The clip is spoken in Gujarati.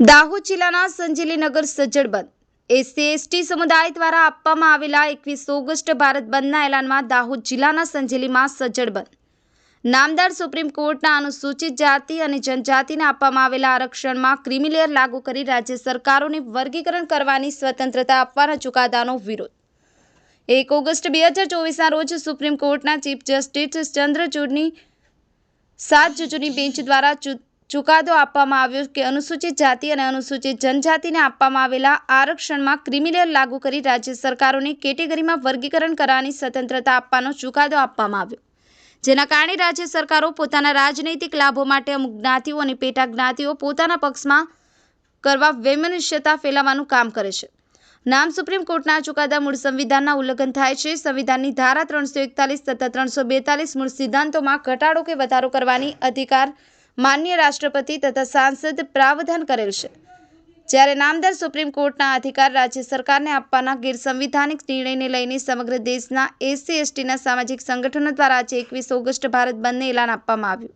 દાહોદ જિલ્લાના સંજેલીનગર સજ્જડ બંધ. એસસી, એસટી સમુદાય દ્વારા આપવામાં આવેલા એકવીસ ઓગસ્ટ ભારત બંધના એલાનમાં દાહોદ જિલ્લાના સંજેલીમાં સજ્જડ બંધ. નામદાર સુપ્રીમ કોર્ટના અનુસૂચિત જાતિ અને જનજાતિને આપવામાં આવેલા આરક્ષણમાં ક્રિમિલેયર લાગુ કરી રાજ્ય સરકારોને વર્ગીકરણ કરવાની સ્વતંત્રતા આપવાના ચુકાદાનો વિરોધ. એક ઓગસ્ટ બે હજાર ચોવીસના રોજ સુપ્રીમ કોર્ટના ચીફ જસ્ટિસ ચંદ્રચૂડની સાત જજોની બેન્ચ દ્વારા ચુકાદો આપવામાં આવ્યો કે અનુસૂચિત જાતિ અને અનુસૂચિત જનજાતિને આપવામાં આવેલા આરક્ષણમાં ક્રિમિનલ લાગુ કરી રાજ્ય સરકારોને કેટેગરીમાં વર્ગીકરણ કરવાની સ્વતંત્રતા આપવાનો ચુકાદો આપવામાં આવ્યો. જેના કારણે રાજ્ય સરકારો પોતાના રાજનૈતિક લાભો માટે અમુક જ્ઞાતિઓ અને પેટા જ્ઞાતિઓ પોતાના પક્ષમાં કરવા વૈમનસ્યતા ફેલાવવાનું કામ કરે છે. નામ સુપ્રીમ કોર્ટના ચુકાદા મૂળ સંવિધાનના ઉલ્લંઘન થાય છે. સંવિધાનની ધારા ત્રણસો એકતાલીસ તથા ત્રણસો બેતાલીસ મૂળ સિદ્ધાંતોમાં ઘટાડો કે વધારો કરવાની અધિકાર માન્ય રાષ્ટ્રપતિ તથા સાંસદ પ્રાવધાન કરેલ છે. જ્યારે નામદાર સુપ્રીમ કોર્ટના અધિકાર રાજ્ય સરકારને આપવાના ગેરસંવિધાનિક નિર્ણયને લઈને સમગ્ર દેશના એસસી, એસટીના સામાજિક સંગઠનો દ્વારા આજે એકવીસ ઓગસ્ટ ભારત બંધને એલાન આપવામાં આવ્યું.